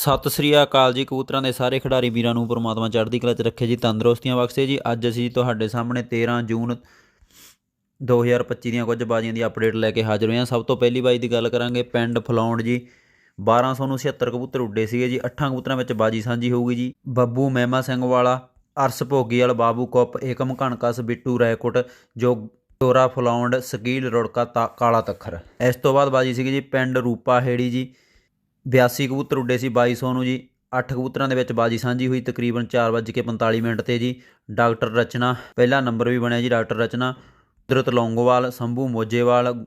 ਸਤਿ ਸ੍ਰੀ ਅਕਾਲ ਜੀ, ਕਬੂਤਰਾਂ ਦੇ ਸਾਰੇ ਖਿਡਾਰੀ ਵੀਰਾਂ ਨੂੰ ਪਰਮਾਤਮਾ ਚੜ੍ਹਦੀ ਕਲਾ 'ਚ ਰੱਖੇ ਜੀ, ਤੰਦਰੁਸਤੀਆਂ ਬਖਸ਼ੇ ਜੀ। ਅੱਜ ਅਸੀਂ ਤੁਹਾਡੇ ਸਾਹਮਣੇ 13 ਜੂਨ 2025 ਦੀਆਂ ਕੁਝ ਬਾਜ਼ੀਆਂ ਦੀ ਅਪਡੇਟ ਲੈ ਕੇ ਹਾਜ਼ਰ ਹੋਏ ਹਾਂ। ਸਭ ਤੋਂ ਪਹਿਲੀ ਬਾਜੀ ਦੀ ਗੱਲ ਕਰਾਂਗੇ, ਪਿੰਡ ਫਲੌਂਡ ਜੀ। 1276 ਕਬੂਤਰ ਉੱਡੇ ਸੀਗੇ ਜੀ। ਅੱਠਾਂ ਕਬੂਤਰਾਂ ਵਿੱਚ ਬਾਜੀ ਸਾਂਝੀ ਹੋਊਗੀ ਜੀ। ਬੱਬੂ ਮਹਿਮਾ ਸਿੰਘ ਵਾਲਾ, ਅਰਸ ਭੋਗੀ ਵਾਲ, ਬਾਬੂ ਕੁੱਪ, ਏਕਮ ਘਣਕਸ, ਬਿੱਟੂ ਰਾਏਕੋਟ ਜੋ ਟੋਰਾ ਫਲੌਂਡ, ਸਕੀਲ ਰੋੜਕਾ, ਤਾ ਕਾਲਾ ਤੱਖਰ। ਇਸ ਤੋਂ ਬਾਅਦ ਬਾਜੀ ਸੀਗੀ ਜੀ ਪਿੰਡ ਰੂਪਾ ਹੇੜੀ ਜੀ। 82 ਕਬੂਤਰ ਉੱਡੇ ਸੀ 2200 ਨੂੰ ਜੀ 8 ਕਬੂਤਰਾਂ ਦੇ ਵਿੱਚ ਬਾਜੀ ਸਾਂਝੀ ਹੋਈ, ਤਕਰੀਬਨ 4:45 ਮਿੰਟ ਤੇ ਜੀ, ਡਾਕਟਰ ਰਚਨਾ, ਪਹਿਲਾ ਨੰਬਰ ਵੀ ਬਣਿਆ ਜੀ ਡਾਕਟਰ ਰਚਨਾ, ਕੁਦਰਤ ਲੌਂਗੋਵਾਲ, ਸੰਭੂ ਮੋਜੇਵਾਲ,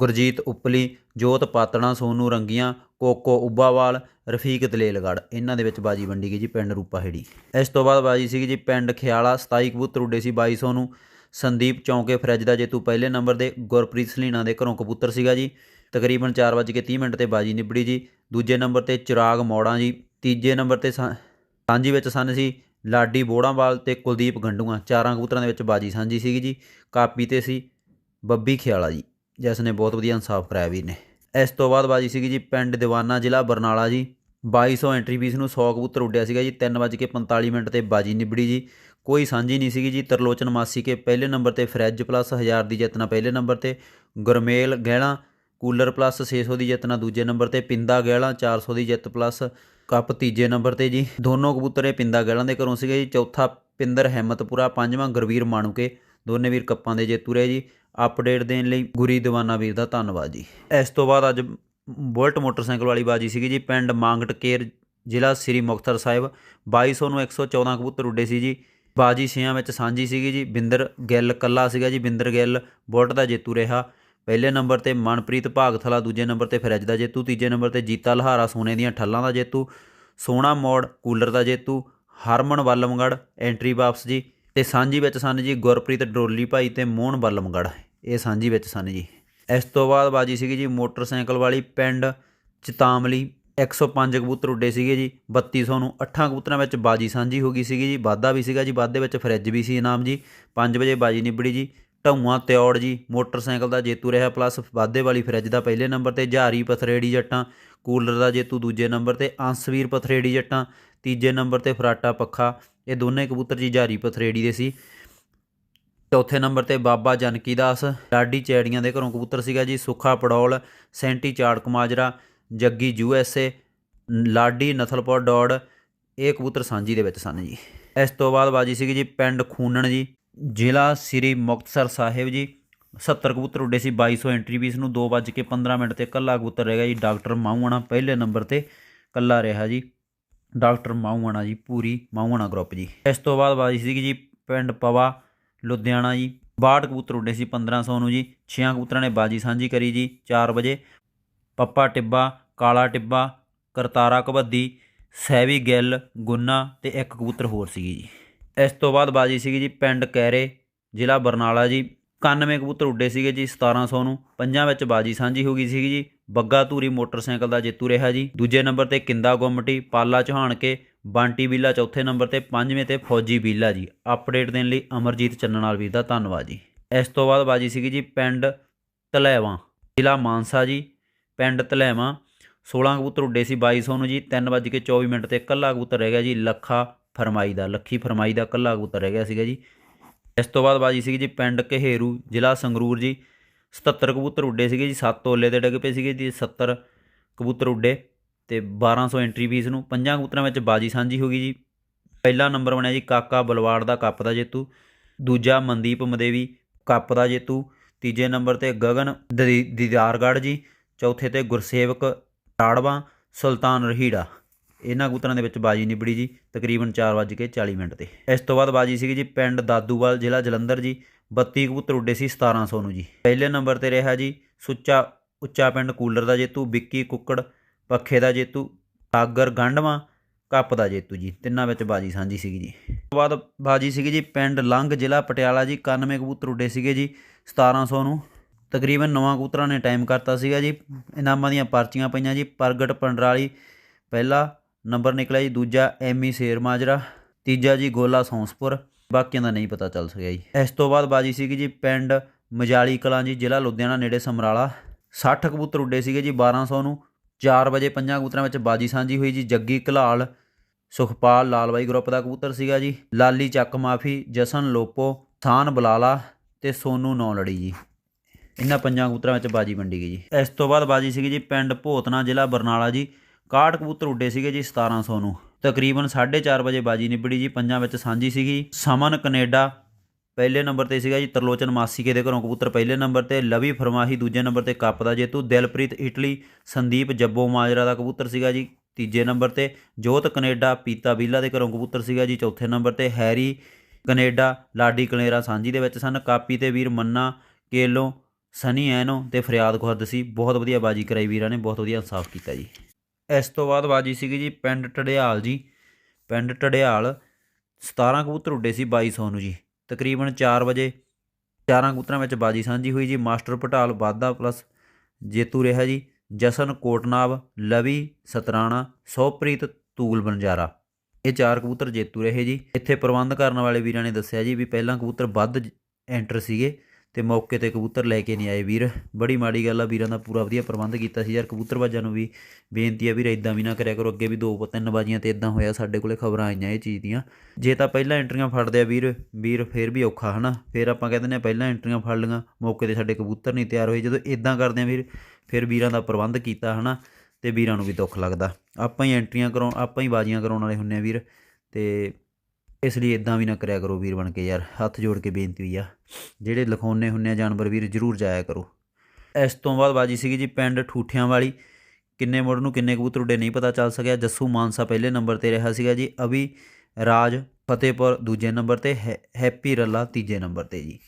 ਗੁਰਜੀਤ ਉਪਲੀ, ਜੋਤ ਪਾਤਣਾ, ਸੋਨੂ ਰੰਗੀਆਂ, ਕੋਕੋ ਉੱਬਾਵਾਲ, ਰਫੀਕ ਦਲੇਲਗੜ ਇਹਨਾਂ ਦੇ ਵਿੱਚ ਬਾਜੀ ਵੰਡੀ ਗਈ ਜੀ ਪਿੰਡ ਰੂਪਾਹੇੜੀ ਇਸ ਤੋਂ ਬਾਅਦ ਬਾਜੀ ਸੀਗੀ ਜੀ ਪਿੰਡ ਖਿਆਲਾ 27 ਕਬੂਤਰ ਉੱਡੇ ਸੀ 2200 ਨੂੰ। ਸੰਦੀਪ ਚੌਂਕੇ ਫਰਿੱਜ ਦਾ ਜੇਤੂ ਪਹਿਲੇ ਨੰਬਰ ਦੇ ਗੁਰਪ੍ਰੀਤ ਸਲੀਣਾ ਦੇ ਘਰੋਂ ਕਬੂਤਰ ਸੀਗਾ ਜੀ। ਤਕਰੀਬਨ 4:30 ਮਿੰਟ ਤੇ ਬਾਜੀ ਨਿਬੜੀ ਜੀ। ਦੂਜੇ ਨੰਬਰ ਤੇ ਚਿਰਾਗ ਮੋੜਾਂ ਜੀ, ਤੀਜੇ ਨੰਬਰ ਤੇ ਸਾਂ- ਸਾਂਝੀ ਵਿੱਚ ਸਨ ਸੀ ਲਾਡੀ ਬੋੜਾਂਵਾਲ ਤੇ ਕੁਲਦੀਪ ਗੰਡੂਆਂ, ਚਾਰਾਂ ਕਬੂਤਰਾਂ ਦੇ ਵਿੱਚ ਬਾਜੀ ਸਾਂਝੀ ਸੀਗੀ ਜੀ, ਕਾਪੀ ਤੇ ਸੀ ਬੱਬੀ ਖਿਆਲਾ ਜੀ, ਜਿਸ ਨੇ ਬਹੁਤ ਵਧੀਆ ਇਨਸਾਫ ਕਰਾਇਆ ਵੀਰ ਨੇ। ਇਸ ਤੋਂ ਬਾਅਦ ਬਾਜੀ ਸੀਗੀ ਜੀ ਪਿੰਡ ਦੀਵਾਨਾ ਜ਼ਿਲ੍ਹਾ ਬਰਨਾਲਾ ਜੀ 2200 ਐਂਟਰੀ ਫੀਸ ਨੂੰ 100 ਕਬੂਤਰ ਉੱਡਿਆ ਸੀਗਾ ਜੀ 3:45 ਮਿੰਟ ਤੇ ਬਾਜੀ ਨਿਬੜੀ ਜੀ, ਕੋਈ ਸਾਂਝੀ ਨਹੀਂ ਸੀਗੀ ਜੀ, ਤਰਲੋਚਨ ਮਾਸੀ ਕੇ ਪਹਿਲੇ ਨੰਬਰ ਤੇ ਫਰਿੱਜ ਪਲੱਸ 1000 ਦੀ ਜਿੱਤ ਪਹਿਲੇ ਨੰਬਰ ਤੇ ਗੁਰਮੇਲ ਗਹਿਣਾ ਕੂਲਰ ਪਲੱਸ 600 ਦੀ ਜਿੱਤ ਨਾਲ ਦੂਜੇ ਨੰਬਰ ਤੇ ਪਿੰਦਾ ਗਹਿਲਾ 400 ਦੀ ਜਿੱਤ ਪਲੱਸ ਕੱਪ ਤੀਜੇ ਨੰਬਰ ਤੇ ਜੀ। ਦੋਨੋਂ ਕਬੂਤਰ ਇਹ ਪਿੰਦਾ ਗਹਿਲਾਂ ਦੇ ਘਰੋਂ ਸੀਗੇ ਜੀ। ਚੌਥਾ ਪਿੰਦਰ ਹਿੰਮਤਪੁਰਾ, ਪੰਜਵਾਂ ਗੁਰਵੀਰ ਮਾਣੂਕੇ। ਦੋਨੇ ਵੀਰ ਕੱਪਾਂ ਦੇ ਜੇਤੂ ਰਹੇ ਜੀ। ਅਪਡੇਟ ਦੇਣ ਲਈ ਗੁਰੀ ਦੀਵਾਨਾ ਵੀਰ ਦਾ ਧੰਨਵਾਦ ਜੀ। ਇਸ ਤੋਂ ਬਾਅਦ ਅੱਜ ਬੁਲਟ ਮੋਟਰਸਾਈਕਲ ਵਾਲੀ ਬਾਜੀ ਸੀਗੀ ਜੀ। ਪਿੰਡ ਮੰਗਟ ਜ਼ਿਲ੍ਹਾ ਸ੍ਰੀ ਮੁਕਤਸਰ ਸਾਹਿਬ। 2200 ਨੂੰ 114 ਕਬੂਤਰ ਉੱਡੇ ਸੀ ਜੀ। ਬਾਜੀ ਛਿਆਂ ਵਿੱਚ ਸਾਂਝੀ ਸੀਗੀ ਜੀ। ਬਿੰਦਰ ਗਿੱਲ ਕੱਲਾ ਸੀਗਾ ਜੀ। ਬਿੰਦਰ ਗਿੱਲ ਬੁਲਟ ਦਾ ਜੇਤੂ ਰਿਹਾ। ਪਹਿਲੇ ਨੰਬਰ ਤੇ ਮਨਪ੍ਰੀਤ ਭਾਗਥਲਾ, ਦੂਜੇ ਨੰਬਰ ਤੇ ਫਰਿੱਜ ਦਾ ਜੇਤੂ, ਤੀਜੇ ਨੰਬਰ ਤੇ ਜੀਤਾ ਲਹਾਰਾ, ਸੋਨੇ ਦੀਆਂ ਠੱਲਾਂ ਦਾ ਜੇਤੂ ਸੋਨਾ ਮੋੜ, ਕੂਲਰ ਦਾ ਜੇਤੂ, ਹਰਮਨ ਵੱਲਮਗੜ, ਐਂਟਰੀ ਵਾਪਸ ਜੀ, ਤੇ ਸਾਂਝੀ ਵਿੱਚ ਸਨ ਜੀ ਗੁਰਪ੍ਰੀਤ ਡਰੋਲੀ ਭਾਈ ਤੇ ਮੋਹਨ ਵੱਲਮਗੜ। ਇਹ ਸਾਂਝੀ ਵਿੱਚ ਸਨ ਜੀ। ਇਸ ਤੋਂ ਬਾਅਦ ਬਾਜੀ ਸੀਗੀ ਜੀ ਮੋਟਰਸਾਈਕਲ ਵਾਲੀ ਪਿੰਡ ਚਤਾਮਲੀ 105 ਕਬੂਤਰ ਉੱਡੇ ਸੀਗੇ ਜੀ 3200 ਨੂੰ ਅੱਠਾਂ ਕਬੂਤਰਾਂ ਵਿੱਚ ਬਾਜੀ ਸਾਂਝੀ ਹੋ ਗਈ ਸੀਗੀ ਜੀ, ਵਾਧਾ ਵੀ ਸੀਗਾ ਜੀ, ਵਾਧੇ ਵਿੱਚ ਫਰਿੱਜ ਵੀ ਸੀ ਇਨਾਮ ਜੀ 5 ਵਜੇ ਬਾਜੀ ਨਿਬੜੀ ਜੀ ਢੌਆਂ ਤਿਉੜ ਜੀ, ਮੋਟਰਸਾਈਕਲ ਦਾ ਜੇਤੂ ਰਿਹਾ ਪਲੱਸ ਵਾਧੇ ਵਾਲੀ ਫਰਿੱਜ ਦਾ ਪਹਿਲੇ ਨੰਬਰ ਤੇ ਜਹਾਰੀ ਪਥਰੇੜੀ ਜੱਟਾਂ, ਕੂਲਰ ਦਾ ਜੇਤੂ ਦੂਜੇ ਨੰਬਰ ਤੇ ਅੰਸਵੀਰ ਪਥਰੇੜੀ ਜੱਟਾਂ, ਤੀਜੇ ਨੰਬਰ ਤੇ ਫਰਾਟਾ ਪੱਖਾ, ਇਹ ਦੋਨੇ ਕਬੂਤਰ ਜੀ ਜਹਾਰੀ ਪਥਰੇੜੀ ਦੇ ਸੀ। ਚੌਥੇ ਨੰਬਰ ਤੇ ਬਾਬਾ ਜਨਕੀ ਦਾਸ, ਲਾਡੀ ਚੈੜੀਆਂ ਦੇ ਘਰੋਂ ਕਬੂਤਰ ਸੀਗਾ ਜੀ, Sukha Paraul, Santi Charak Majra Jaggi U S A, Ladi Nathalpur Daur ਇਹ ਕਬੂਤਰ ਸਾਂਝੀ ਦੇ ਵਿੱਚ ਸਨ ਜੀ। ਇਸ ਤੋਂ ਬਾਅਦ ਬਾਜੀ ਸੀਗੀ ਜੀ ਪਿੰਡ ਖੂਨਣ ਜੀ ਜ਼ਿਲ੍ਹਾ ਸ੍ਰੀ ਮੁਕਤਸਰ ਸਾਹਿਬ ਜੀ। 70 ਕਬੂਤਰ ਉੱਡੇ ਸੀ 2200 ਐਂਟਰੀ ਫੀਸ ਨੂੰ 2:15 ਮਿੰਟ ਤੇ ਕੱਲਾ ਕਬੂਤਰ ਰਹਿ ਗਿਆ ਜੀ। ਡਾਕਟਰ ਮਾਊਆਣਾ ਪਹਿਲੇ ਨੰਬਰ ਤੇ ਕੱਲਾ ਰਿਹਾ ਜੀ। ਡਾਕਟਰ ਮਾਊਆਣਾ ਜੀ, ਪੂਰੀ ਮਾਊਆਣਾ ਗਰੁੱਪ ਜੀ। ਇਸ ਤੋਂ ਬਾਅਦ ਬਾਜੀ ਸੀਗੀ ਜੀ ਪਿੰਡ ਪਵਾ, ਲੁਧਿਆਣਾ ਜੀ। 62 ਕਬੂਤਰ ਉੱਡੇ ਸੀ 1500 ਨੂੰ ਜੀ। 6 ਕਬੂਤਰਾਂ ਨੇ ਬਾਜੀ ਸਾਂਝੀ ਕਰੀ ਜੀ 4 ਵਜੇ। ਪੱਪਾ ਟਿੱਬਾ, ਕਾਲਾ ਟਿੱਬਾ, ਕਰਤਾਰਾ ਕਬੱਦੀ ਸੈਵੀ ਗਿੱਲ, ਗੁੰਨਾ ਤੇ ਇੱਕ ਕਬੂਤਰ ਹੋਰ ਸੀਗੀ ਜੀ। ਇਸ ਤੋਂ ਬਾਅਦ ਬਾਜੀ ਸੀਗੀ ਜੀ ਪਿੰਡ ਕੈਰੇ, ਜ਼ਿਲ੍ਹਾ ਬਰਨਾਲਾ ਜੀ। 91 ਕਬੂਤਰ ਉੱਡੇ ਸੀਗੇ ਜੀ 1700 ਨੂੰ। ਪੰਜਾਂ ਵਿੱਚ ਬਾਜੀ ਸਾਂਝੀ ਹੋ ਗਈ ਸੀਗੀ ਜੀ। ਬੱਗਾ ਧੂਰੀ ਮੋਟਰਸਾਈਕਲ ਦਾ ਜੇਤੂ ਰਿਹਾ ਜੀ। ਦੂਜੇ ਨੰਬਰ ਤੇ ਕਿੰਦਾ ਗੁੰਮਟੀ, ਪਾਲਾ ਚੌਹਾਨ ਕੇ, ਬੰਟੀ ਬੀਲਾ ਚੌਥੇ ਨੰਬਰ ਤੇ ਪੰਜਵੇਂ ਤੇ ਫੌਜੀ ਬੀਲਾ ਜੀ। ਅਪਡੇਟ ਦੇਣ ਲਈ ਅਮਰਜੀਤ ਚੰਨਣਾਲ ਵੀਰ ਦਾ ਧੰਨਵਾਦ ਜੀ। ਇਸ ਤੋਂ ਬਾਅਦ ਬਾਜੀ ਸੀਗੀ ਜੀ ਪਿੰਡ ਤਲੈਵਾਂ, ਜ਼ਿਲ੍ਹਾ ਮਾਨਸਾ ਜੀ। ਪਿੰਡ ਤਲੈਵਾਂ 16 ਕਬੂਤਰ ਉੱਡੇ ਸੀ 2200 ਨੂੰ ਜੀ। 3:24 ਮਿੰਟ ਤੇ ਇਕੱਲਾ ਕਬੂਤਰ ਰਹਿ ਗਿਆ ਜੀ ਲੱਖਾ ਫਰਮਾਈ ਦਾ, ਲੱਖੀ ਫਰਮਾਈ ਦਾ ਕੱਲਾ ਕਬੂਤਰ ਰਹਿ ਗਿਆ ਸੀਗਾ ਜੀ। ਇਸ ਤੋਂ ਬਾਅਦ ਬਾਜੀ ਸੀਗੀ ਜੀ ਪਿੰਡ ਕਹੇਰੂ ਜ਼ਿਲ੍ਹਾ ਸੰਗਰੂਰ ਜੀ। 77 ਕਬੂਤਰ ਉੱਡੇ ਸੀਗੇ ਜੀ 7 ਤੋਲੇ ਤੇ ਡਿੱਗ ਪਏ ਸੀਗੇ ਜੀ 70 ਕਬੂਤਰ ਉੱਡੇ ਤੇ 1200 ਐਂਟਰੀ ਫੀਸ ਨੂੰ। ਪੰਜਾਂ ਕਬੂਤਰਾਂ ਵਿੱਚ ਬਾਜੀ ਸਾਂਝੀ ਹੋ ਗਈ ਜੀ। ਪਹਿਲਾ ਨੰਬਰ ਬਣਿਆ ਜੀ ਕਾਕਾ ਬਲਵਾੜ ਦਾ ਕੱਪ ਦਾ ਜੇਤੂ। ਦੂਜਾ ਮਨਦੀਪ ਮਦੇਵੀ ਕੱਪ ਦਾ ਜੇਤੂ। ਤੀਜੇ ਨੰਬਰ ਤੇ ਗਗਨ ਦੀ- ਜੀ। ਚੌਥੇ ਤੇ ਗੁਰਸੇਵਕ ਟਾੜਵਾ, ਸੁਲਤਾਨ ਰਹੀੜਾ। ਇਹਨਾਂ ਕਬੂਤਰਾਂ ਦੇ ਵਿੱਚ ਬਾਜੀ ਨਿਬੜੀ ਜੀ, ਤਕਰੀਬਨ 4:40 ਮਿੰਟ ਤੇ। ਇਸ ਤੋਂ ਬਾਅਦ ਬਾਜੀ ਸੀਗੀ ਜੀ ਪਿੰਡ ਦਾਦੂਵਾਲ, ਜ਼ਿਲ੍ਹਾ ਜਲੰਧਰ ਜੀ। 32 ਕਬੂਤਰ ਉੱਡੇ ਸੀ 1700 ਨੂੰ ਜੀ। ਪਹਿਲੇ ਨੰਬਰ ਤੇ ਰਿਹਾ ਜੀ ਸੁੱਚਾ, ਉੱਚਾ ਪਿੰਡ ਕੂਲਰ ਦਾ ਜੇਤੂ, ਵਿੱਕੀ ਕੁੱਕੜ, ਪੱਖੇ ਦਾ ਜੇਤੂ ਸਾਗਰ ਗੰਡਵਾ, ਕੱਪ ਦਾ ਜੇਤੂ ਜੀ। ਤਿੰਨਾਂ ਵਿੱਚ ਬਾਜੀ ਸਾਂਝੀ ਸੀਗੀ ਜੀ। ਉਸ ਤੋਂ ਬਾਅਦ ਬਾਜੀ ਸੀਗੀ ਜੀ ਪਿੰਡ ਲੰਘ, ਜ਼ਿਲ੍ਹਾ ਪਟਿਆਲਾ ਜੀ। 91 ਕਬੂਤਰ ਉੱਡੇ ਸੀਗੇ ਜੀ 1700 ਨੂੰ। ਤਕਰੀਬਨ ਨਵਾਂ ਕਬੂਤਰਾਂ ਨੇ ਟਾਈਮ ਕਰਤਾ ਸੀਗਾ ਜੀ। ਇਨਾਮਾਂ ਦੀਆਂ ਪਰਚੀਆਂ ਪਈਆਂ ਜੀ। ਪ੍ਰਗਟ ਪੰਡਰਾਲੀ ਪਹਿਲਾ ਨੰਬਰ ਨਿਕਲਿਆ ਜੀ ਦੂਜਾ ਐਮੀ ਸ਼ੇਰ ਮਾਜਰਾ, ਤੀਜਾ ਜੀ ਗੋਲਾ ਸੌਂਸਪੁਰ, ਬਾਕੀਆਂ ਦਾ ਨਹੀਂ ਪਤਾ ਚੱਲ ਸਕਿਆ ਜੀ। ਇਸ ਤੋਂ ਬਾਅਦ ਬਾਜੀ ਸੀਗੀ ਜੀ ਪਿੰਡ ਮਜਾਲੀ ਕਲਾਂ ਜੀ, ਜ਼ਿਲ੍ਹਾ ਲੁਧਿਆਣਾ, ਨੇੜੇ ਸਮਰਾਲਾ। 60 ਕਬੂਤਰ ਉੱਡੇ ਸੀਗੇ ਜੀ 1200 ਨੂੰ। 4 ਵਜੇ ਪੰਜਾਂ ਕਬੂਤਰਾਂ ਵਿੱਚ ਬਾਜੀ ਸਾਂਝੀ ਹੋਈ ਜੀ। ਜੱਗੀ ਘਲਾਲ, ਸੁਖਪਾਲ ਲਾਲਬਾਈ ਗਰੁੱਪ ਦਾ ਕਬੂਤਰ ਸੀਗਾ ਜੀ। ਲਾਲੀ ਚੱਕ ਮਾਫੀ, ਜਸਨ ਲੋਪੋ ਥਾਨ ਬਲਾਲਾ ਤੇ ਸੋਨੂ ਨੌ ਲੜੀ ਜੀ। ਇਹਨਾਂ ਪੰਜਾਂ ਕਬੂਤਰਾਂ ਵਿੱਚ ਬਾਜੀ ਵੰਡੀ ਗਈ ਜੀ। ਇਸ ਤੋਂ ਬਾਅਦ ਬਾਜੀ ਸੀਗੀ ਜੀ ਪਿੰਡ ਭੋਤਨਾ, ਜ਼ਿਲ੍ਹਾ ਬਰਨਾਲਾ ਜੀ। 61 ਕਬੂਤਰ ਉੱਡੇ ਸੀਗੇ ਜੀ 1700 ਨੂੰ। ਤਕਰੀਬਨ 4:30 ਵਜੇ ਬਾਜੀ ਨਿਬੜੀ ਜੀ, ਪੰਜਾਂ ਵਿੱਚ ਸਾਂਝੀ ਸੀਗੀ। ਸਮਨ ਕੈਨੇਡਾ ਪਹਿਲੇ ਨੰਬਰ ਤੇ ਸੀਗਾ ਜੀ, ਤਰਲੋਚਨ ਮਾਸੀਕੇ ਦੇ ਘਰੋਂ ਕਬੂਤਰ ਪਹਿਲੇ ਨੰਬਰ ਤੇ, ਲਵੀ ਫਰਮਾਹੀ ਦੂਜੇ ਨੰਬਰ ਤੇ ਕੱਪ ਦਾ ਜੇਤੂ, ਦਿਲਪ੍ਰੀਤ ਇਟਲੀ, ਸੰਦੀਪ ਜੱਬੋ ਮਾਜਰਾ ਦਾ ਕਬੂਤਰ ਸੀਗਾ ਜੀ ਤੀਜੇ ਨੰਬਰ ਤੇ, ਜੋਤ ਕੈਨੇਡਾ, ਪੀਤਾ ਬੀਲਾ ਦੇ ਘਰੋਂ ਕਬੂਤਰ ਸੀਗਾ ਜੀ ਚੌਥੇ ਨੰਬਰ ਤੇ, ਹੈਰੀ ਕੈਨੇਡਾ, ਲਾਡੀ ਕਲੇਰਾ ਸਾਂਝੀ ਦੇ ਵਿੱਚ ਸਨ, ਕਾਪੀ ਤੇ ਵੀਰ ਮੰਨਾ, ਕੇਲੋਂ, ਸਨੀ ਐਨੋ ਤੇ ਫਰਿਆਦ ਖੁਰਦ ਸੀ। ਬਹੁਤ ਵਧੀਆ ਬਾਜੀ ਕਰਾਈ ਵੀਰਾਂ ਨੇ, ਬਹੁਤ ਵਧੀਆ ਇਨਸਾਫ ਕੀਤਾ ਜੀ। ਇਸ ਤੋਂ ਬਾਅਦ ਬਾਜੀ ਸੀਗੀ ਜੀ ਪਿੰਡ ਟੜਿਆਲ ਜੀ। ਪਿੰਡ ਟੜਿਆਲ 17 ਕਬੂਤਰ ਉੱਡੇ ਸੀ 2200 ਨੂੰ ਜੀ। ਤਕਰੀਬਨ 4 ਵਜੇ ਚਾਰਾਂ ਕਬੂਤਰਾਂ ਵਿੱਚ ਬਾਜੀ ਸਾਂਝੀ ਹੋਈ ਜੀ। ਮਾਸਟਰ ਪਟਾਲ ਵਾਧਾ ਪਲੱਸ ਜੇਤੂ ਰਿਹਾ ਜੀ। ਜਸਨ ਕੋਟਨਾਬ ਲਵੀ ਸਤਰਾਣਾ, ਸੋਪ੍ਰੀਤ ਤੂਲ ਬੰਜਾਰਾ। ਇਹ ਚਾਰ ਕਬੂਤਰ ਜੇਤੂ ਰਹੇ ਜੀ। ਇੱਥੇ ਪ੍ਰਬੰਧ ਕਰਨ ਵਾਲੇ ਵੀਰਾਂ ਨੇ ਦੱਸਿਆ ਜੀ ਵੀ ਪਹਿਲਾਂ ਕਬੂਤਰ ਵੱਧ ਐਂਟਰ ਸੀਗੇ। ਤੇ ਮੌਕੇ ਤੇ ਕਬੂਤਰ ਲੈ ਕੇ ਨਹੀਂ ਆਏ ਵੀਰ। ਬੜੀ ਮਾੜੀ ਗੱਲ ਆ, ਵੀਰਾਂ ਦਾ ਪੂਰਾ ਵਧੀਆ ਪ੍ਰਬੰਧ ਕੀਤਾ ਸੀ ਯਾਰ। ਕਬੂਤਰਬਾਜ਼ਾਂ ਨੂੰ ਵੀ ਬੇਨਤੀ ਆ ਵੀਰ ਇਦਾਂ ਵੀ ਨਾ ਕਰਿਆ ਕਰੋ। ਅੱਗੇ ਵੀ ਦੋ ਤਿੰਨ ਬਾਜੀਆਂ ਤੇ ਇਦਾਂ ਹੋਇਆ, ਸਾਡੇ ਕੋਲੇ ਖਬਰਾਂ ਆਈਆਂ ਇਹ ਚੀਜ਼ ਦੀਆਂ। ਜੇ ਤਾਂ ਪਹਿਲਾਂ ਐਂਟਰੀਆਂ ਫੜਦੇ ਆ ਵੀਰ ਵੀਰ ਫੇਰ ਵੀ ਔਖਾ, ਹਨਾ? ਫੇਰ ਆਪਾਂ ਕਹਿੰਦੇ ਨੇ ਪਹਿਲਾਂ ਐਂਟਰੀਆਂ ਫੜ ਲਈਆਂ, ਮੌਕੇ ਤੇ ਸਾਡੇ ਕਬੂਤਰ ਨਹੀਂ ਤਿਆਰ ਹੋਏ। ਜਦੋਂ ਇਦਾਂ ਕਰਦੇ ਆ ਵੀਰ, ਫਿਰ ਵੀਰਾਂ ਦਾ ਪ੍ਰਬੰਧ ਕੀਤਾ, ਹਨਾ? ਤੇ ਵੀਰਾਂ ਨੂੰ ਵੀ ਦੁੱਖ ਲੱਗਦਾ। ਆਪਾਂ ਹੀ ਐਂਟਰੀਆਂ ਕਰਾਉ ਆਪਾਂ ਹੀ ਬਾਜੀਆਂ ਕਰਾਉਣ ਵਾਲੇ ਹੁੰਨੇ ਆ ਵੀਰ। ਤੇ ਇਸ ਲਈ ਇਦਾਂ ਵੀ ਨਾ ਕਰਿਆ ਕਰੋ ਵੀਰ ਬਣ ਕੇ ਯਾਰ, ਹੱਥ ਜੋੜ ਕੇ ਬੇਨਤੀ ਹੋਈ ਆ। ਜਿਹੜੇ ਲਿਖਾਉਣੇ ਹੁੰਨੇ ਆ ਜਾਨਵਰ ਵੀਰ, ਜਰੂਰ ਜਾਇਆ ਕਰੋ। ਇਸ ਤੋਂ ਬਾਅਦ ਬਾਜੀ ਸੀਗੀ ਜੀ ਪਿੰਡ ਠੂਠਿਆਂ ਵਾਲੀ। ਕਿੰਨੇ ਮੁੜ ਨੂੰ ਕਿੰਨੇ ਕਬੂਤਰ ਉੱਡੇ ਨਹੀਂ ਪਤਾ ਚੱਲ ਸਕਿਆ। ਜੱਸੂ ਮਾਨਸਾ ਪਹਿਲੇ ਨੰਬਰ ਤੇ ਰਿਹਾ ਸੀਗਾ ਜੀ। ਅਭੀ, ਰਾਜ, ਫਤਿਹਪੁਰ ਦੂਜੇ ਨੰਬਰ ਤੇ, ਹੈ- ਹੈਪੀ ਰੱਲਾ ਤੀਜੇ ਨੰਬਰ ਤੇ ਜੀ।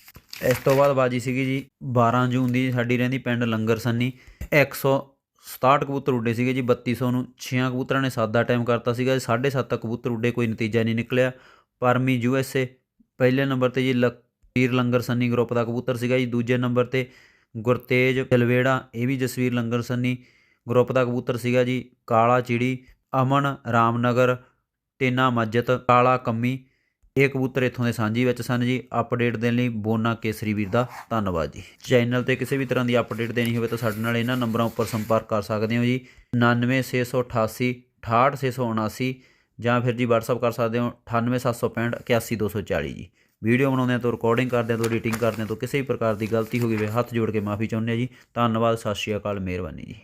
ਇਸ ਤੋਂ ਬਾਅਦ ਬਾਜੀ ਸੀਗੀ ਜੀ 12 ਜੂਨ ਦੀ ਸਾਡੀ ਰਹਿੰਦੀ ਪਿੰਡ ਲੰਗਰ ਸੰਨੀ। 167 ਕਬੂਤਰ ਉੱਡੇ ਸੀਗੇ ਜੀ 3200 ਨੂੰ। 6 ਕਬੂਤਰਾਂ ਨੇ ਸਾਦਾ ਟਾਈਮ ਕਰਤਾ ਸੀਗਾ। 7.5 ਕਬੂਤਰ ਉੱਡੇ, ਕੋਈ ਨਤੀਜਾ ਨਹੀਂ ਨਿਕਲਿਆ। ਪਰਮੀ ਯੂ ਐਸ ਏ ਪਹਿਲੇ ਨੰਬਰ ਤੇ ਜੀ ਲਕੀਰ ਲੰਗਰ ਸੰਨੀ ਗਰੁੱਪ ਦਾ ਕਬੂਤਰ ਸੀਗਾ ਜੀ। ਦੂਜੇ ਨੰਬਰ ਤੇ ਗੁਰਤੇਜ ਚਲਵੇੜਾ ਇਹ ਵੀ ਜਸਵੀਰ ਲੰਗਰ ਸੰਨੀ ਗਰੁੱਪ ਦਾ ਕਬੂਤਰ ਸੀਗਾ ਜੀ। ਕਾਲਾ ਚਿੜੀ, ਅਮਨ ਰਾਮਨਗਰ, ਟੇਨਾ ਮੱਜਤ, ਕਾਲਾ ਕੰਮੀ, ਇਹ ਕਬੂਤਰ ਇੱਥੋਂ ਦੇ ਸਾਂਝੀ ਵਿੱਚ ਸਨ ਜੀ। ਅਪਡੇਟ ਦੇਣ ਲਈ ਬੋਨਾ ਕੇਸਰੀ ਵੀਰ ਦਾ ਧੰਨਵਾਦ ਜੀ। ਚੈਨਲ ਤੇ ਕਿਸੇ ਵੀ ਤਰ੍ਹਾਂ ਦੀ ਅਪਡੇਟ ਦੇਣੀ ਹੋਵੇ ਤਾਂ ਸਾਡੇ ਨਾਲ ਇਹਨਾਂ ਨੰਬਰਾਂ ਉੱਪਰ ਸੰਪਰਕ ਕਰ ਸਕਦੇ ਹੋ ਜੀ। 99688 68679 ਜਾਂ ਫਿਰ ਜੀ WhatsApp ਕਰ ਸਕਦੇ ਹੋ 98765 81240 ਜੀ। ਵੀਡੀਓ ਬਣਾਉਂਦੇ ਤੋਂ ਰਿਕਾਰਡਿੰਗ ਕਰਦੇ ਤੋਂ ਐਡੀਟਿੰਗ ਕਰਦੇ ਤੋਂ ਕਿਸੇ ਵੀ ਪ੍ਰਕਾਰ ਦੀ ਗਲਤੀ ਹੋ ਗਈ ਹੋਵੇ, ਹੱਥ ਜੋੜ ਕੇ ਮਾਫੀ ਚਾਹੁੰਦੇ ਹਾਂ ਜੀ। ਧੰਨਵਾਦ, ਸਤਿ ਸ਼੍ਰੀ ਅਕਾਲ, ਮਿਹਰਬਾਨੀ ਜੀ।